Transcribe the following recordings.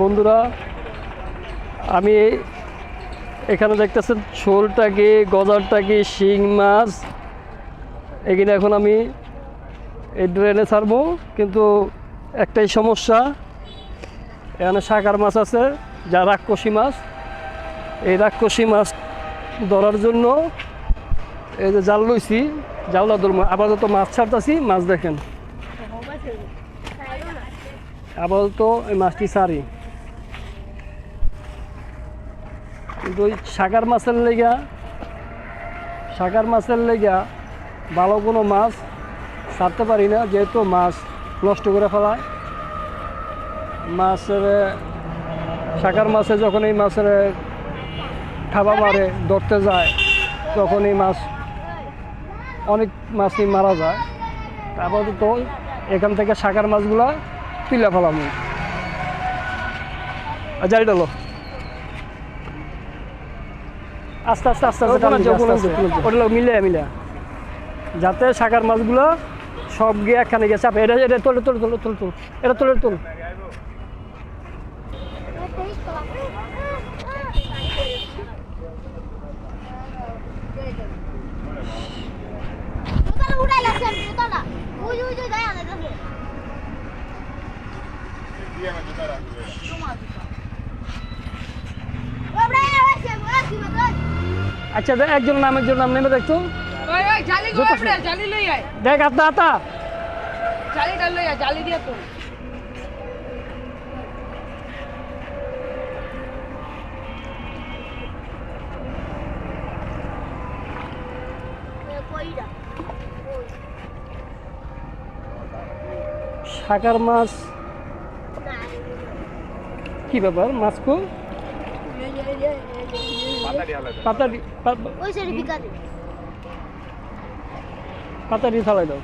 বন্ধুরা, আমি এখানে দেখতেছেন শোলটাকে গজারটাকে শিং মাছ? এখানে এখন আমি, এই ড্রেনে ছাড়বো, কিন্তু একটাই সমস্যা, এখানে শাকার মাছ আছে, যা রাক্ষসী মাছ। এই রাক্ষসী মাছ ধরার জন্য এই যে জাল লইছি জালটা ধরবো, আপাতত মাছ ছাড়তেছি, মাছ দেখেন। আপাতত এই মাছটি ছাড়ি কিন্তু ওই শাকার মাছের লেগা শাকার মাছের লেগা ভালো কোনো মাছ ছাড়তে পারি না, যেহেতু মাছ নষ্ট করে ফেলায়। মাছের শাকার মাছে যখন এই মাছের খাবা মারে, ধরতে যায়, তখন এই মাছ অনেক মাছই মারা যায়। আপাতত এখান থেকে শাকার মাছগুলা তুলে ফেলাম। আস্তে আস্তে আস্তে আস্তে। ওটা মিলে মিলে। যাতে শাকার মাছগুলো সব গিয়ে একখানে গেছে এটা এটা তোলে তোলে তোলে তোল তোল। এটা তোলে তোল। আচ্ছা দেখ একজন নাম একজন নাম নেমে দেখতো ওই ওই জালি গো জুতো আপনি জালি লই আয়। দেখ আতা আতা জালিটা লই আয় জালি দিয়া তো শাকার মাছ। কি ব্যাপার? মাছ কো? পাতা দি- পা- পা- ওই সাইডে বিকালে পাতা দিয়ে থালাই দাও।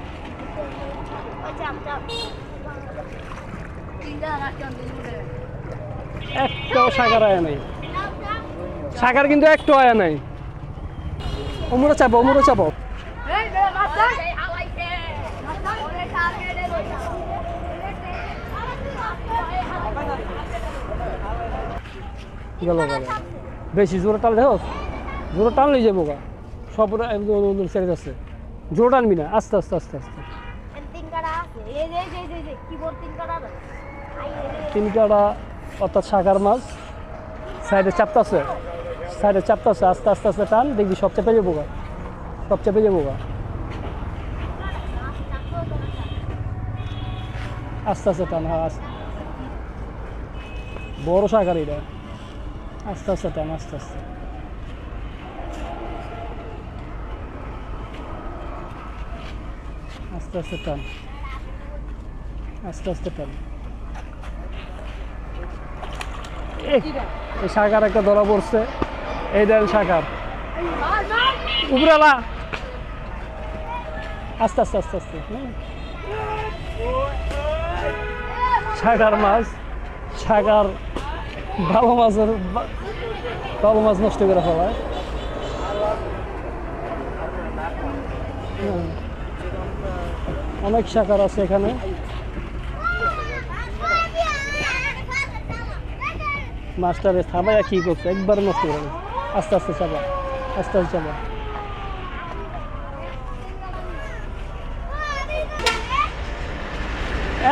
একটাও শাকার আয়া নাই। শাকার কিন্তু একটু আয়া নাই। অমুরা চাপো অমুরা চাপো। এই দে। গেল গেল। বেশি জোরে টানলে হোস জোরে টানলেই যাব গা। সব ছেড়ে যাচ্ছে জোরে টানবি না আস্তে আস্তে আস্তে আস্তে। তিন কাটা এই যে কিবোর্ড তিন কাটা আছে। অর্থাৎ মাছ সাইডে চাপতাছে আছে। আস্তে আস্তে আস্তে টান দেখবি সব চেপে যাব গা। সব চেপে যাব গা। আস্তে আস্তে টান হ্যাঁ আস্তে। বড় শাকার এটা। আস্তে আস্তে টান আস্তে আস্তে। আস্তে আস্তে টান আস্তে আস্তে টান এই এই একটা ধরা পড়ছে। এই দেন শাকার উপরালা। আস্তে আস্তে আস্তে আস্তে। শাকার মাছ শাকার ভালো মাছের ভালো মাছ নষ্ট করে ফেলায়। অনেক শাকার আছে এখানে মাস্টারে থামাইয়া কি করছে একবার নষ্ট করে। আস্তে আস্তে চাপা আস্তে আস্তে চাপা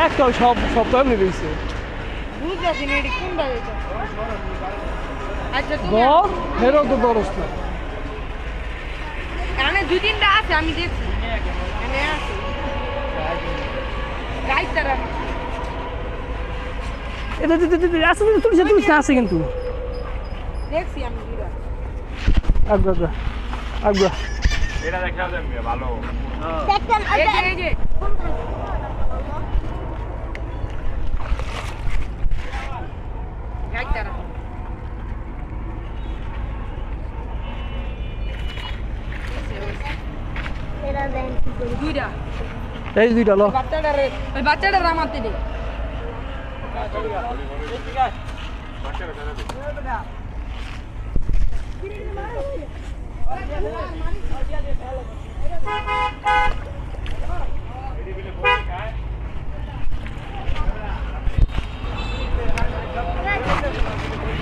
একটা সব সব তো এমনি দিয়েছে বুঝতেছি না এটি কোনটা এটা আচ্ছা তুমি দর ফেরো তো দরস না এখানে দুই তিনটা আছে আমি দেখছি। এখানে আছে। গাইড তারা এটা দিতে তুলিছে তুলিছে আছে কিন্তু। দেখছি আমি আগ্রা আগ্রা আগ্রা এটা দেখা যাবে ভালো এই যে গাইড তারা এটা দেন কি করি। দুইটা। এই দুইটা লো। বাচ্চাটারে ওই বাচ্চাটার রামাতে দে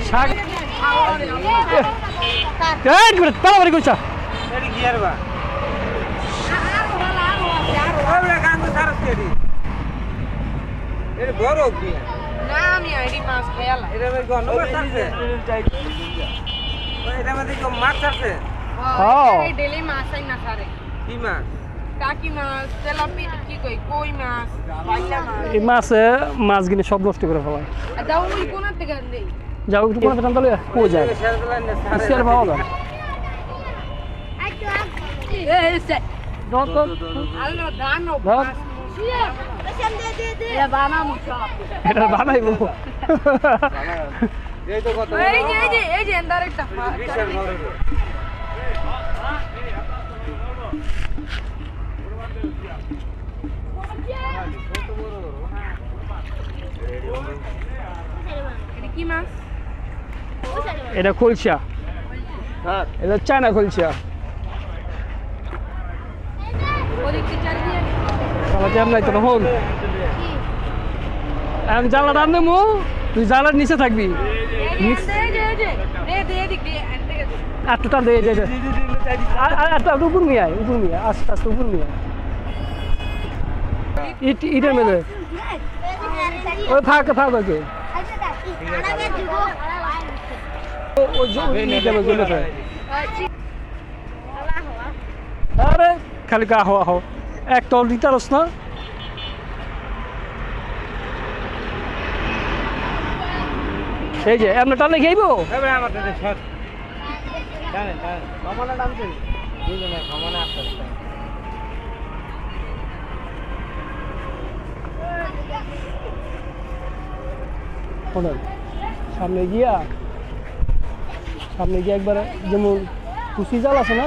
শাক তাড়াতাড়ি কইছা এটি কি আর বা। মাছ আছে মাছ আই না সারে কি মাছ এই মাছে মাছগুলি সব নষ্ট করে পাওয়া যায়। Don't, এটা বানাইব এটা খুলছা এটা চায়না খুলছা তাহলে জ্যাম নাই তো হন এখন জ্বালা ডান নেব তুই জ্বালার নিচে থাকবি এত টান দিয়ে যায় আর উপর মিয়া উপর মিয়া আস্তে আস্তে উপর মিয়া ইট ইটের মেলে ও থাক থাক ওকে ওই জন্য খালি গা হওয়া হো একটা লিটারস না। সেই যে এমন টানে খেয়েব সামনে গিয়া সামনে গিয়া একবার যেমন কুচি জাল আছে না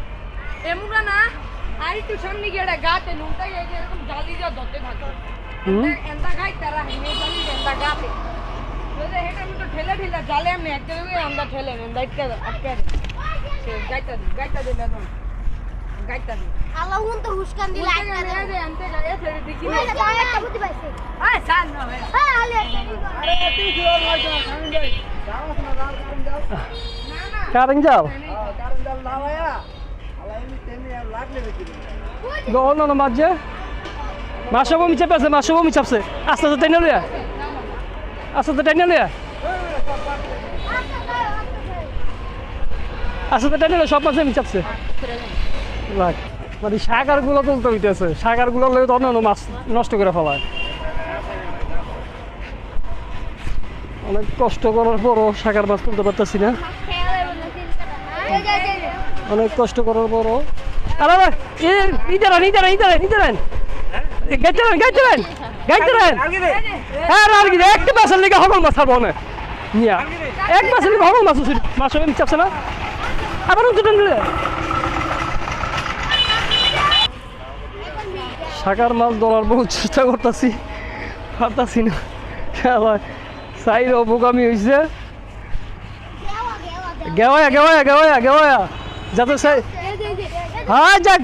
এমুরা না আর একটু সামনে গিয়ে একটা গাছে নুনটা এই যে এরকম জালি যা ধরতে থাকে। এন্দা গাই তারা হিনে জালি এন্দা গাছে হেটা আমি তো ঠেলে ঠেলে জালে আমি একটা দেবে আমরা ঠেলে এন্দা একটা আটকে গাইতা দি গাইতা দি না গাইতা দি। আল্লাহ তো হুসকান দিলে আটকা এনতে গায়ে একটা বুদ্ধি পাইছি। আয় সান না হ্যাঁ আলে। আরে তুই কি আর লাগা আমি যাই। যাও না যাও যাও। না না কারেন যাও কারণ আলাই এমনি দেখি অন্য মাছ যে মাসে বমি চাপেছে মাসে বমি চাপছে। আস্তে আস্তে টেনে লিয়া আস্তে আস্তে টেনে লিয়া আস্তে আস্তে টেনে লিয়া সব মাছে আমি চাপছে। রাখ মানে সাগারগুলো তুলতে হইতেছে। সাগারগুলো লয়ে তো মাছ নষ্ট করে ফেলায়। অনেক কষ্ট করার পরও সাগার মাছ তুলতে পারতেছি না। অনেক কষ্ট করার পরও আরে আরে, এ ইদারান ইদারান ইদারান ইদারান গাইতে রান গাইতে রান রান আগে দে হ্যাঁ আর কি একটা মাছের লিগে হগল মাছ ছাড়বো না। নিয়া এক মাছের লিগে হগল মাছ চাপছে না। আবার শাকার মাছ ধরার বহু চেষ্টা করতেছি পারতাছি না। সাইড অবগামী হয়েছে গেওয়া গেওয়া গেওয়া। গেওয়া যাতে সাই হ্যাঁ যাক।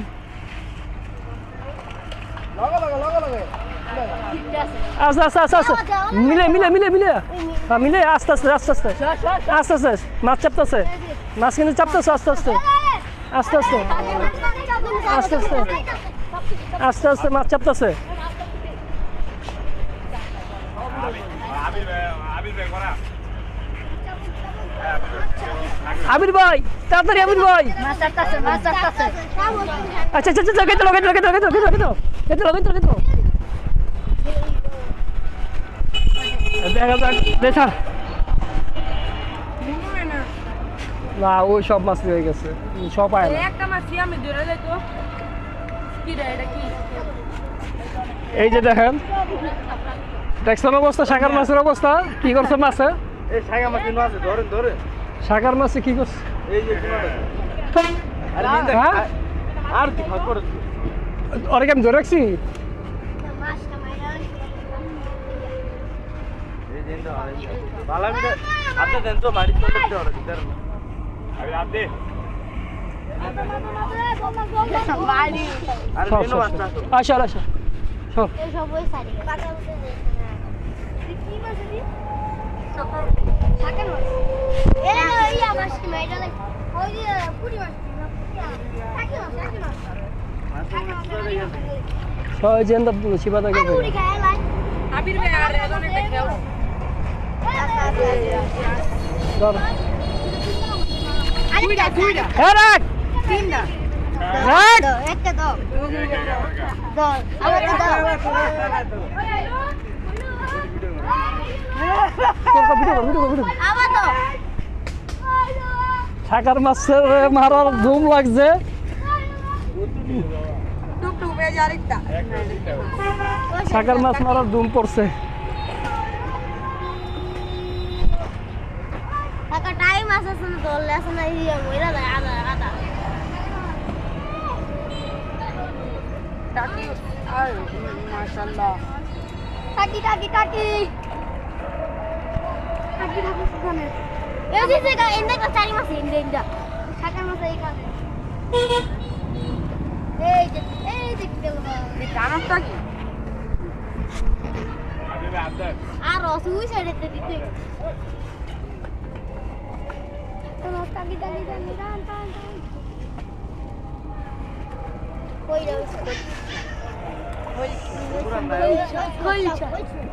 আস্তে আস্তে আস্তে আস্তে মিলে মিলে মিলে মিলে। হ্যাঁ মিলে আস্তে আস্তে আস্তে। আস্তে আস্তে আস্তে। মাছ চাপতেছে। মাছ কিন্তু চাপতেছে আস্তে আস্তে। আস্তে আস্তে। আস্তে আস্তে। আস্তে আস্তে মাছ চাপতেছে আবির ভাই আবির ভাই করা আবির ভাই, তাড়াতাড়ি আবির ভাই। আচ্ছা আচ্ছা না সব মাছ রয়ে গেছে। সব আয় তো এই যে দেখেন অবস্থা শাকার মাছের অবস্থা? কি করছে মাছে? এই মাছ, ধরেন ধরেন। শাকার মাছে কি করছে? এই যে কোনাটা আর নিন্দা হ্যাঁ? অনেক আমি ধরে রাখছি? আর সব সবাই জেন্দা শিবা থাকে একটা দাও দাও আবার দাও ভিডিও কর, ভিডিও কর, ভিডিও কর। আবার দাও শাকার মাছের মারার ধুম লাগছে। শাকার মাছ মারার ধুম পড়ছে। টাইম আছে না ধরলে আছে না ইয়ে মইরা যায় আদা আদা টাকি আর মাশাআল্লাহ। টাকি টাকি টাকি। আর সাইডে দিতে তো টাকি টাকি টাকি টান টান টান কই যাও কই কই এড়ে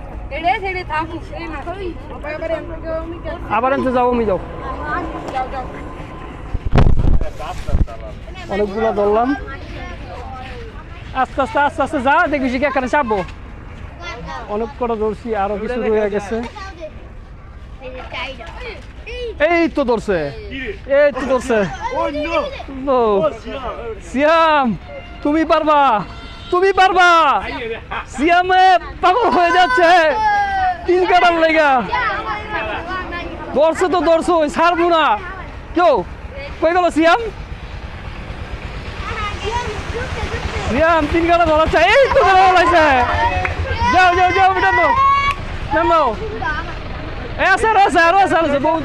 আবার যাও আমি যাও যাও যাও। অনেকগুলো ধরলাম। আস্তে আস্তে আস্তে আস্তে যা দেখবি কি এখানে চাপবো। অনেক কটা ধরছি আরও কিছু রয়ে গেছে। এই তো ধরছে। এই তো ধরছে। সিয়াম তুমি পারবা। তুমি পারবা। সিয়ামে পাগল হয়ে যাচ্ছে। তিন কাটার লেগা। ধরছে তো ধরছো ছাড়বো না। কেউ? কই গেল সিয়াম? সিয়াম তিন কাটা ধরাচ্ছে। এই তো ধরা বলাইছে যাও যাও যাও নাম নাও এ আছে আরও আছে বহুত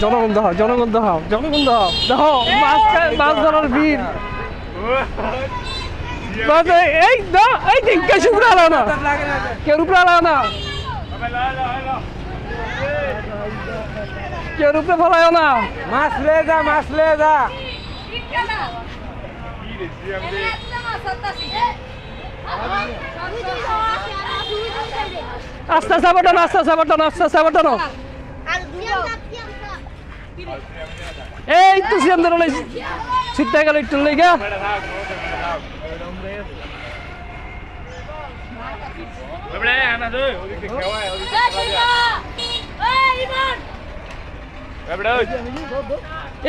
জনগণ দাও জনগণ দাও জনগণ দাও দাও মাছ মাছ ধরার ভিড় এই- এই দাও এই কে উপরে আলো না। লাগে না কে উপরে আলো না। কে উপরে ফেলায় না। মাছ লে যা মাছ লে যা। আস্তে আস্তে বাটানো আস্তে আস্তে বাটানো আস্তে আস্তে বাটানো এই তো সিয়াম ধরে লই গেল একটু লেগা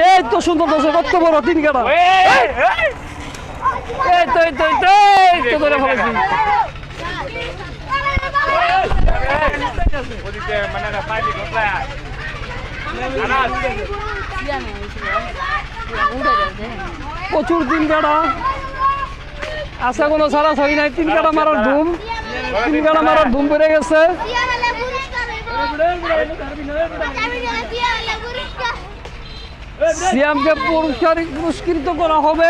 এই তো সুন্দর দোষে কত বড় তিন কাটা এই তো এই তো এই তো এই তো ধরে ফেলেছি ওদিকে মানে না কোথায় প্রচুর তিন কাটা আশা কোনো সারা নাই। তিন কাটা মারার ধুম। তিন কাটা মারার ধুম বেড়ে গেছে। সিয়ামকে পুরস্কার পুরস্কৃত করা হবে।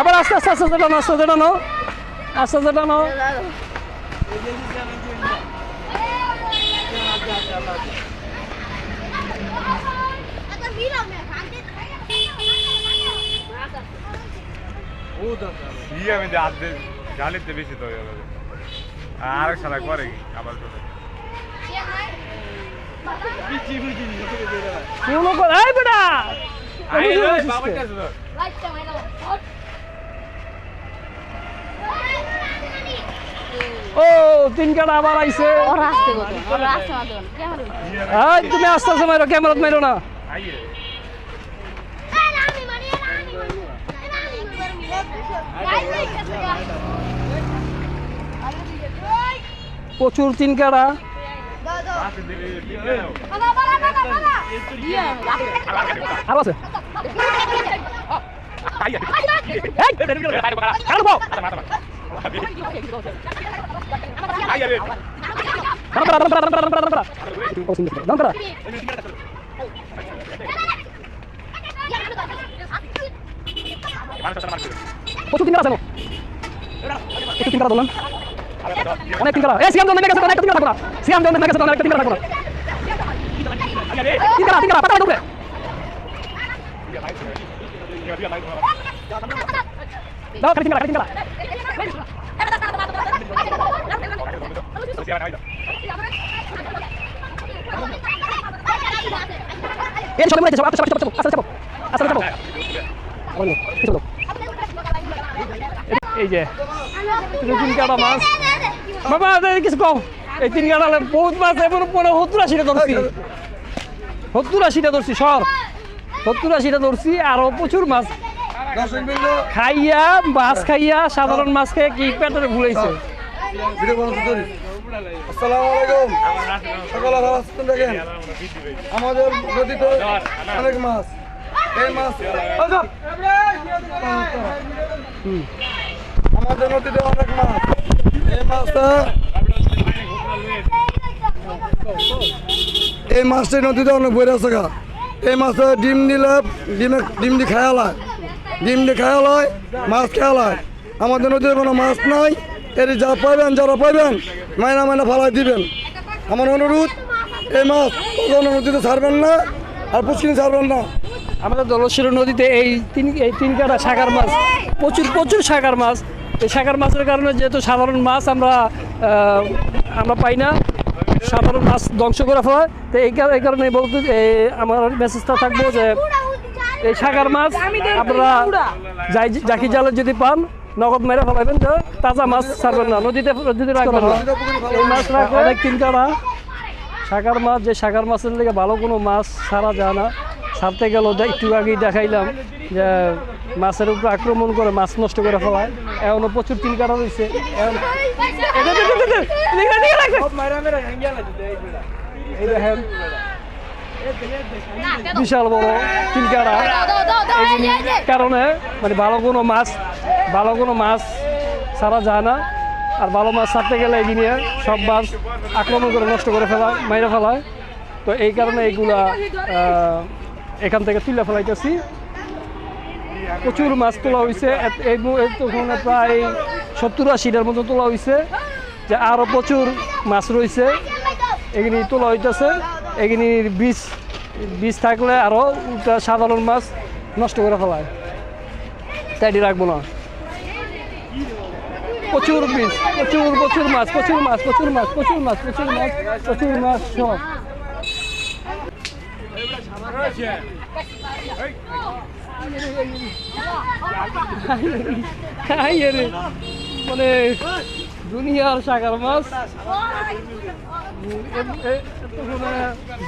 আবার আস্তে আস্তে আস্তে যেটানো আস্তে যেটানো আস্তে যেটানো ও দাদা ই আমি যে হাত দিয়ে জালিতে বেশি তো হয়ে যাবে আর এক সালা করে কি আবার করে বিচি বুঝি কোনো কথা এই বেটা আই বুঝে রে বসিস বাবা কে? কাছে তো লাইটটা মাইরা হট ও তিন কাটা আবার আইছে ওরা আসতে কত ওরা আসতে না দেন কেমন এই তুমি আস্তে আস্তে মারো ক্যামেরাত মারো না আই আমি মানি আমি মানি আমি মানি প্রচুর তিন দিলে আরও আছে প্রচুর তিন কাটা আছে নো। একটু তিন কাটা ধরলাম। অনেক তিন কাটা। এই, সিয়াম জন নেমে গেছে, অনেকটা তিন কাটা থাকব না। সিয়াম জন নেমে গেছে, অনেকটা তিন কাটা থাকব না। তিন কাটা, তিন কাটা, পাতা ঢুকবে। দাও, খালি তিন কাটা, খালি তিন কাটা। এই, সবাই মনে হচ্ছে, সবাই, সবাই, সবাই, সবাই, আস্তে, আস্তে চাপো। আস্তে, আস্তে চাপো। আবার নে, পিছনে দাও। এই যে তিন কাটা মাছ। বাবা কিছু কম এই তিন কাটা বহুত মাছ এবার পরে সত্তর আশিটা ধরছি। সত্তর আশিটা ধরছি সর। সত্তর আশিটা ধরছি প্রচুর মাছ। খাইয়া মাছ খাইয়া সাধারণ মাছ খেয়ে কি পেটে ভুলেছে ভিডিও বানাতে তৈরি আসসালামু আলাইকুম সকালে ভালো দেখেন আমাদের নদীতে অনেক মাছ। এই মাছ হুম। আমাদের নদীতে অনেক মাছ। এই মাছটা এই মাছটা নদীতে অনেক বইরে আছে গা। এই মাছে ডিম দিলে ডিমে ডিম দি খায়ালায় ডিম দি খায়ালায় মাছ খেয়ালায় আমাদের নদীতে কোনো মাছ নাই। এর যা পাইবেন, যারা পাইবেন, মাইনা মাইনা ফালাই দিবেন। আমার অনুরোধ, এই মাছ কখনো নদীতে ছাড়বেন না আর পুষ্কিনি ছাড়বেন না। আমাদের দলশ্বরী নদীতে এই তিন এই তিন কাটা সাগার মাছ। প্রচুর প্রচুর সাগার মাছ। সাগার মাছের কারণে যেহেতু সাধারণ মাছ আমরা আমরা পাই না, সাধারণ মাছ ধ্বংস করা ফেলা তো এই এই কারণে বলতে এই আমার মেসেজটা থাকব যে, এই সাগার মাছ আপনারা যাই জাকি জালে যদি পান, নগদ মেরে ফেলাবেন যে তাজা মাছ ছাড়বেন না। নদীতে নদীতে রাখবেন না। এই মাছ অনেক চিন্তা কাটা। সাগার মাছ, যে সাগার মাছের লেগে ভালো কোনো মাছ ছাড়া যায় না। ছাড়তে গেল একটু আগেই দেখাইলাম যে মাছের উপর আক্রমণ করে মাছ নষ্ট করে ফেলায় এখনও প্রচুর তিন কাটা রয়েছে বিশাল বড় তিন কাটা কারণে মানে ভালো কোনো মাছ ভালো কোনো মাছ ছাড়া যায় না আর ভালো মাছ ছাড়তে গেলে এগিয়ে সব মাছ আক্রমণ করে নষ্ট করে ফেলায় মাইরে ফেলায় তো এই কারণে এইগুলা এখান থেকে তুলে ফেলাইতেছি প্রচুর মাছ তোলা হয়েছে এই তখন প্রায় সত্তর আশিটার মতো তোলা হয়েছে যে আরও প্রচুর মাছ রয়েছে এগুলি তোলা হইতেছে। এগুলির বীজ বীজ থাকলে আরও সাধারণ মাছ নষ্ট করে ফেলায়। তাই দিয়ে রাখব না। প্রচুর বীজ, প্রচুর প্রচুর মাছ প্রচুর মাছ প্রচুর মাছ প্রচুর মাছ প্রচুর মাছ প্রচুর মাছ সব। মানে দুনিয়ার সাগর মাছ।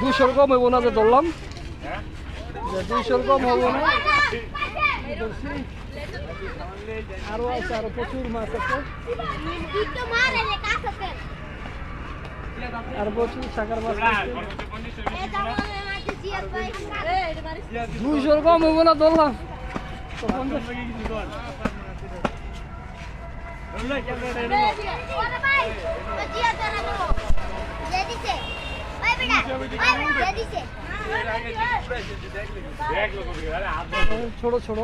দুশোর কম হইব না যে ধরলাম। দুইশোর কম হব না। আরও আছে, আরও প্রচুর মাছ আছে। আর প্রচুর সাগর মাছ আছে। দুইশোর কম হইব না, ধরলাম। ছোট ছোট।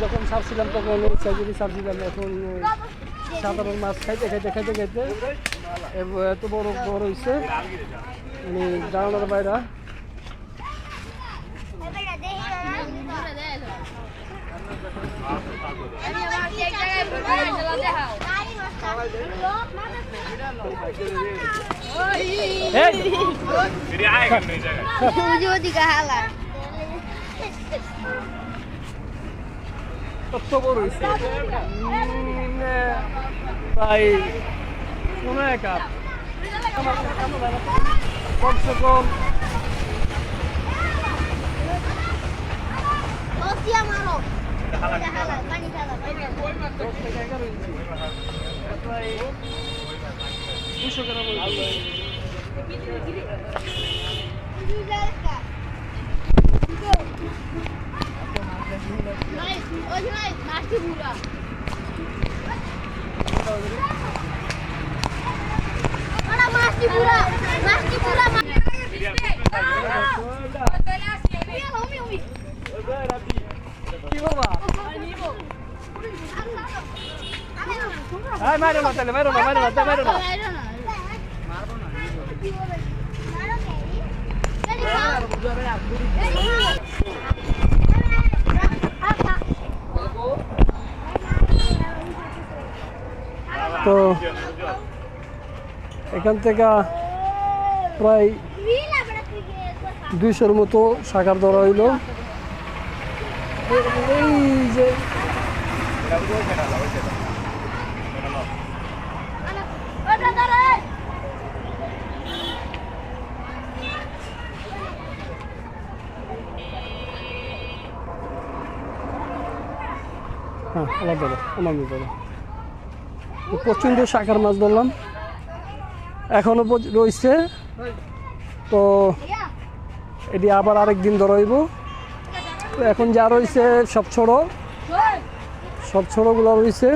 যখন ছাড়ছিলাম, তখন ছাড়ছিলাম। এখন সাধারণ মাছ খাইতে খাইতে খাইতে খাইতে এত বড় বড় হয়েছে মানে দাঁড়ানোর বাইরা। কত বড় হয়েছে প্রায় পনেরো এক হাত কমসে কম দশ গ্রাম ওরা মাছটি বুড়া মাছটি বুড়া উমি উমি কি বাবা এই মারো না তাহলে মারো না মারো না মারো না মারবো না তো এখান থেকে প্রায় দুইশোর মতো শাখার ধরা হইল। এই যে হ্যাঁ আলাদা দাদা আমার তো প্রচণ্ড শাখার মাছ ধরলাম। এখনও পর্য- রয়েছে। তো এটি আবার আরেক দিন ধরাইব তো এখন যা রয়েছে সব ছোড়ো। সব ছোড়োগুলো রয়েছে।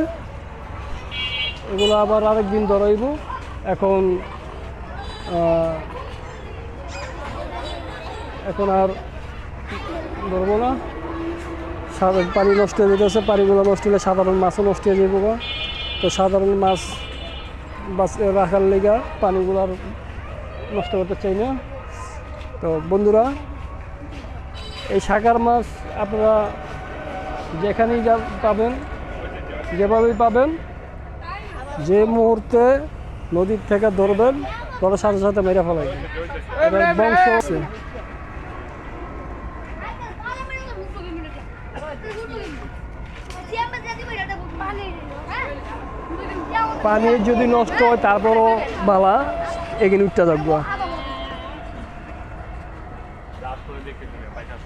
এগুলো আবার আরেক দিন ধরাইব এখন এখন আর ধরবো না। পানি নষ্ট হয়ে যেতেছে, পানিগুলো নষ্ট হলে সাধারণ মাছও নষ্ট হয়ে যাব তো সাধারণ মাছ রাখার লেগা পানিগুলো আর নষ্ট করতে চাই না। তো বন্ধুরা, এই শাকার মাছ আপনারা যেখানেই যা পাবেন, যেভাবেই পাবেন, যে মুহূর্তে নদীর থেকে ধরবেন ধরার সাথে সাথে মেরে এটা বংশ আছে। পানি যদি নষ্ট হয় তারপরও বালা এগিয়ে উঠতে থাকব রাত করে দেখে দিলে পয়সা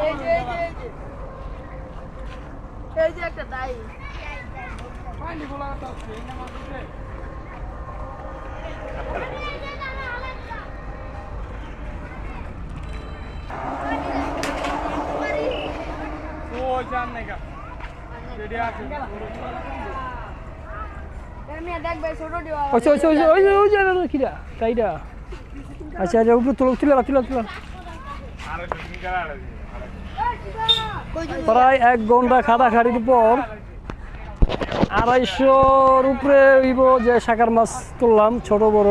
এই যে এই যে এই যে এই যে একটা দাই জান দেখবে ছোট দিও ওই ওই কিরা তাইটা আচ্ছা আচ্ছা উপরে তুলো তুলে তুলে তুলে প্রায় এক ঘণ্টা খাটাখাটির পর আড়াইশোর উপরে যে শাকার মাছ তুললাম ছোট বড়।